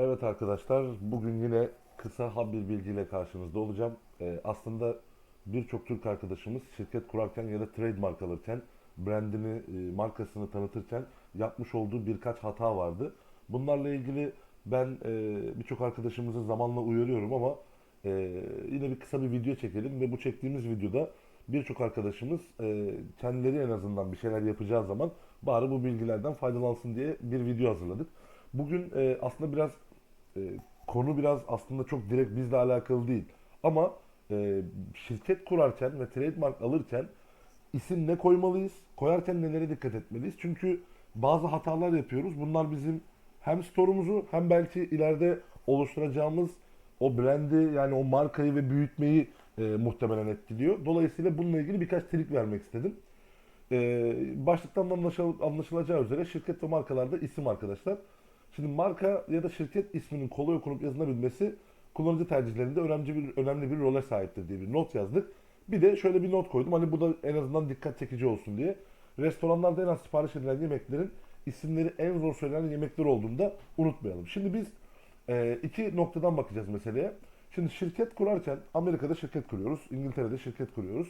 Evet arkadaşlar, bugün yine kısa ham bir bilgiyle karşınızda olacağım. Ee, aslında birçok Türk arkadaşımız şirket kurarken ya da trademark alırken, brandini, e, markasını tanıtırken yapmış olduğu birkaç hata vardı. Bunlarla ilgili ben e, birçok arkadaşımızı zamanla uyarıyorum ama e, yine bir kısa bir video çekelim ve bu çektiğimiz videoda birçok arkadaşımız e, kendileri en azından bir şeyler yapacağı zaman bari bu bilgilerden faydalansın diye bir video hazırladık. Bugün e, aslında biraz e, konu biraz aslında çok direkt bizle alakalı değil. Ama e, şirket kurarken ve trademark alırken isim ne koymalıyız? Koyarken nelere dikkat etmeliyiz? Çünkü bazı hatalar yapıyoruz. Bunlar bizim hem store'umuzu hem belki ileride oluşturacağımız o brandi yani o markayı ve büyütmeyi e, muhtemelen etkiliyor. Dolayısıyla bununla ilgili birkaç trik vermek istedim. Ee, başlıktan anlaşıl- anlaşılacağı üzere şirket ve markalarda isim arkadaşlar. Şimdi marka ya da şirket isminin kolay okunup yazılabilmesi kullanıcı tercihlerinde önemli bir önemli bir role sahiptir diye bir not yazdık. Bir de şöyle bir not koydum. Hani bu da en azından dikkat çekici olsun diye. Restoranlarda en az sipariş edilen yemeklerin isimleri en zor söylenen yemekler olduğunda unutmayalım. Şimdi biz e, iki noktadan bakacağız meseleye. Şimdi şirket kurarken Amerika'da şirket kuruyoruz, İngiltere'de şirket kuruyoruz.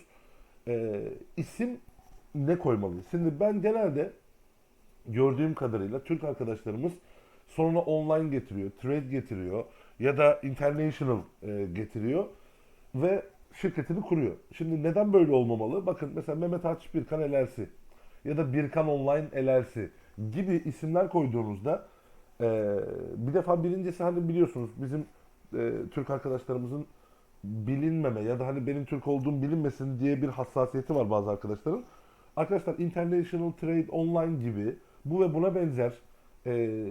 E, isim ne koymalıyız? Şimdi ben genelde gördüğüm kadarıyla Türk arkadaşlarımız sonuna online getiriyor, trade getiriyor ya da international e, getiriyor ve şirketini kuruyor. Şimdi neden böyle olmamalı? Bakın mesela Mehmet Akif Birkan LLC ya da Birkan Online LLC gibi isimler koyduğunuzda e, bir defa birincisi hani biliyorsunuz bizim e, Türk arkadaşlarımızın bilinmeme ya da hani benim Türk olduğum bilinmesin diye bir hassasiyeti var bazı arkadaşların. Arkadaşlar International Trade Online gibi bu ve buna benzer e,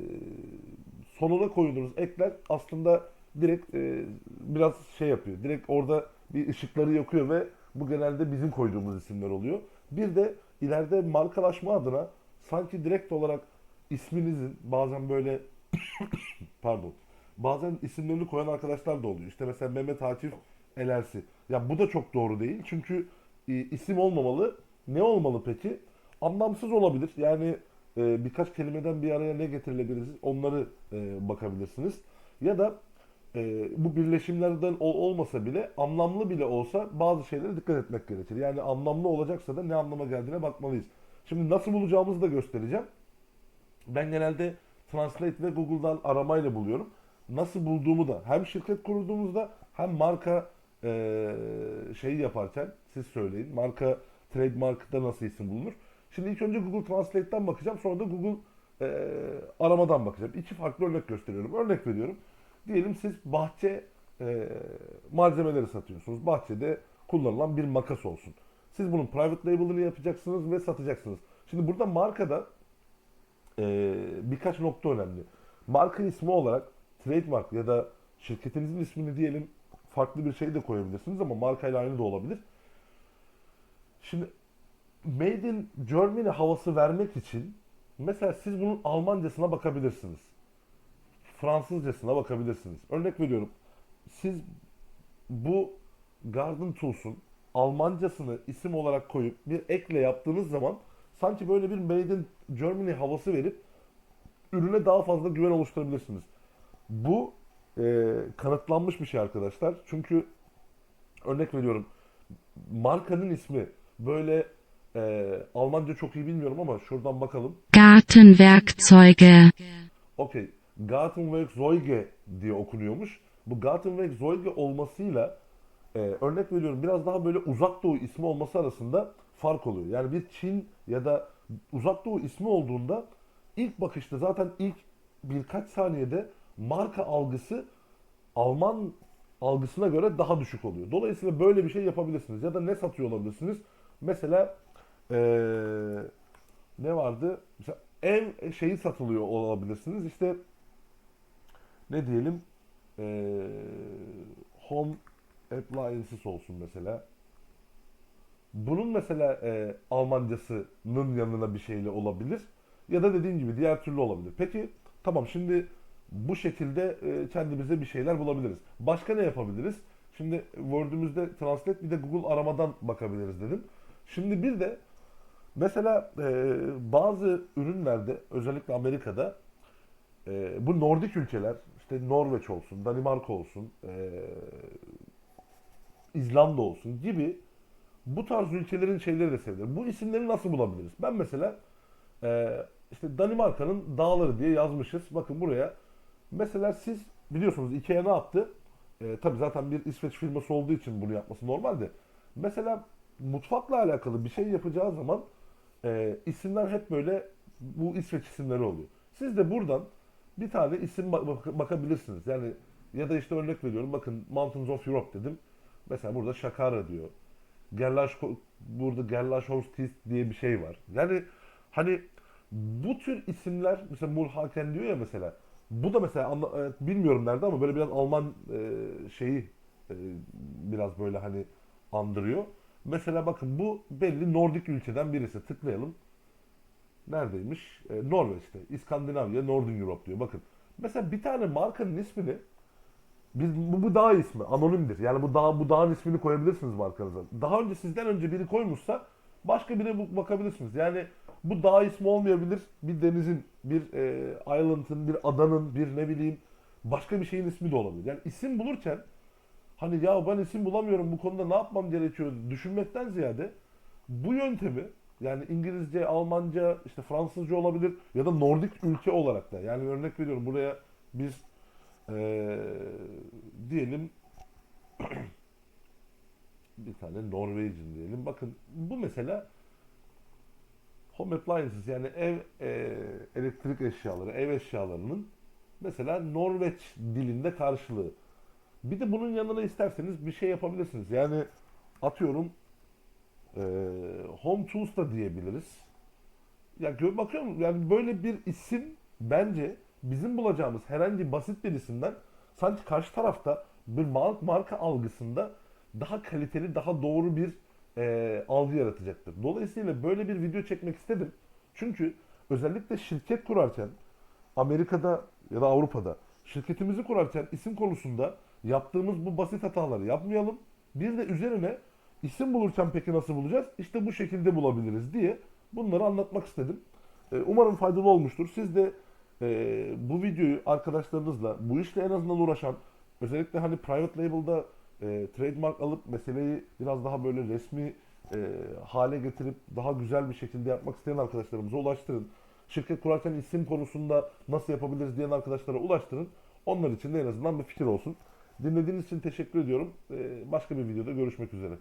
sonuna koyduğunuz ekler aslında direkt e, biraz şey yapıyor. Direkt orada bir ışıkları yakıyor ve bu genelde bizim koyduğumuz isimler oluyor. Bir de ileride markalaşma adına sanki direkt olarak isminizin bazen böyle pardon bazen isimlerini koyan arkadaşlar da oluyor. İşte mesela Mehmet Akif Elersi. Ya bu da çok doğru değil. Çünkü e, isim olmamalı. Ne olmalı peki? Anlamsız olabilir. Yani e, birkaç kelimeden bir araya ne getirilebilir onları e, bakabilirsiniz. Ya da e, bu birleşimlerden ol- olmasa bile anlamlı bile olsa bazı şeylere dikkat etmek gerekir. Yani anlamlı olacaksa da ne anlama geldiğine bakmalıyız. Şimdi nasıl bulacağımızı da göstereceğim. Ben genelde Translate ve Google'dan aramayla buluyorum. Nasıl bulduğumu da hem şirket kurduğumuzda hem marka e, şeyi yaparken siz söyleyin. Marka trademark'ta nasıl isim bulunur? Şimdi ilk önce Google Translate'ten bakacağım. Sonra da Google e, aramadan bakacağım. İki farklı örnek gösteriyorum. Örnek veriyorum. Diyelim siz bahçe e, malzemeleri satıyorsunuz. Bahçede kullanılan bir makas olsun. Siz bunun private label'ını yapacaksınız ve satacaksınız. Şimdi burada markada e, birkaç nokta önemli. Marka ismi olarak trademark ya da şirketinizin ismini diyelim farklı bir şey de koyabilirsiniz ama markayla aynı da olabilir. Şimdi Made in Germany havası vermek için mesela siz bunun Almancasına bakabilirsiniz. Fransızcasına bakabilirsiniz. Örnek veriyorum. Siz bu Garden Tools'un Almancasını isim olarak koyup bir ekle yaptığınız zaman sanki böyle bir Made in Germany havası verip ürüne daha fazla güven oluşturabilirsiniz. Bu e, kanıtlanmış bir şey arkadaşlar. Çünkü örnek veriyorum markanın ismi böyle e, Almanca çok iyi bilmiyorum ama şuradan bakalım. Gartenwerkzeuge, Okey. Gartenwerkzeuge diye okunuyormuş. Bu Gartenwerkzeuge olmasıyla e, örnek veriyorum biraz daha böyle uzak doğu ismi olması arasında fark oluyor. Yani bir Çin ya da uzak doğu ismi olduğunda ilk bakışta zaten ilk birkaç saniyede marka algısı Alman algısına göre daha düşük oluyor. Dolayısıyla böyle bir şey yapabilirsiniz. Ya da ne satıyor olabilirsiniz? Mesela eee, ne vardı? Mesela ev şeyi satılıyor olabilirsiniz. İşte ne diyelim eee, home appliances olsun mesela. Bunun mesela e, Almancasının yanına bir şeyle olabilir. Ya da dediğim gibi diğer türlü olabilir. Peki tamam şimdi bu şekilde e, kendimize bir şeyler bulabiliriz. Başka ne yapabiliriz? Şimdi Word'ümüzde Translate bir de Google aramadan bakabiliriz dedim. Şimdi bir de mesela e, bazı ürünlerde özellikle Amerika'da e, bu Nordik ülkeler işte Norveç olsun, Danimarka olsun, e, İzlanda olsun gibi bu tarz ülkelerin şeyleri de sevilir. Bu isimleri nasıl bulabiliriz? Ben mesela e, işte Danimarka'nın dağları diye yazmışız. Bakın buraya. Mesela siz biliyorsunuz Ikea ne yaptı? E, tabii zaten bir İsveç firması olduğu için bunu yapması normaldi. Mesela mutfakla alakalı bir şey yapacağı zaman e, isimler hep böyle bu İsveç isimleri oluyor. Siz de buradan bir tane isim bak- bak- bakabilirsiniz. Yani ya da işte örnek veriyorum. Bakın Mountains of Europe dedim. Mesela burada Shakara diyor. Gerlaş burada Gerlashowskis diye bir şey var. Yani hani bu tür isimler mesela Mulhaken diyor ya mesela. Bu da mesela anla- e, bilmiyorum nerede ama böyle biraz Alman e, şeyi e, biraz böyle hani andırıyor. Mesela bakın bu belli Nordik ülkeden birisi. Tıklayalım. Neredeymiş? E, Norveç'te. İskandinavya, Northern Europe diyor. Bakın. Mesela bir tane markanın ismini biz bu, bu dağ ismi anonimdir. Yani bu dağ bu dağın ismini koyabilirsiniz markanıza. Daha önce sizden önce biri koymuşsa başka birine bakabilirsiniz. Yani bu dağ ismi olmayabilir. Bir denizin, bir e, island'ın, bir adanın, bir ne bileyim başka bir şeyin ismi de olabilir. Yani isim bulurken hani ya ben isim bulamıyorum bu konuda ne yapmam gerekiyor düşünmekten ziyade bu yöntemi yani İngilizce, Almanca, işte Fransızca olabilir ya da Nordik ülke olarak da yani örnek veriyorum buraya biz eee, diyelim bir tane Norwegian diyelim. Bakın bu mesela home appliances yani ev eee, elektrik eşyaları, ev eşyalarının mesela Norveç dilinde karşılığı. Bir de bunun yanına isterseniz bir şey yapabilirsiniz. Yani atıyorum eee, home tools da diyebiliriz. Ya gö- bakıyorum yani böyle bir isim bence bizim bulacağımız herhangi basit bir isimden sanki karşı tarafta bir mar- marka algısında daha kaliteli, daha doğru bir eee, algı yaratacaktır. Dolayısıyla böyle bir video çekmek istedim. Çünkü özellikle şirket kurarken Amerika'da ya da Avrupa'da şirketimizi kurarken isim konusunda yaptığımız bu basit hataları yapmayalım. Bir de üzerine isim bulurken peki nasıl bulacağız? İşte bu şekilde bulabiliriz diye bunları anlatmak istedim. Ee, Umarım faydalı olmuştur. Siz de e, bu videoyu arkadaşlarınızla bu işle en azından uğraşan özellikle hani private label'da e, trademark alıp meseleyi biraz daha böyle resmi e, hale getirip daha güzel bir şekilde yapmak isteyen arkadaşlarımıza ulaştırın. Şirket kurarken isim konusunda nasıl yapabiliriz diyen arkadaşlara ulaştırın. Onlar için de en azından bir fikir olsun. Dinlediğiniz için teşekkür ediyorum. E, başka bir videoda görüşmek üzere.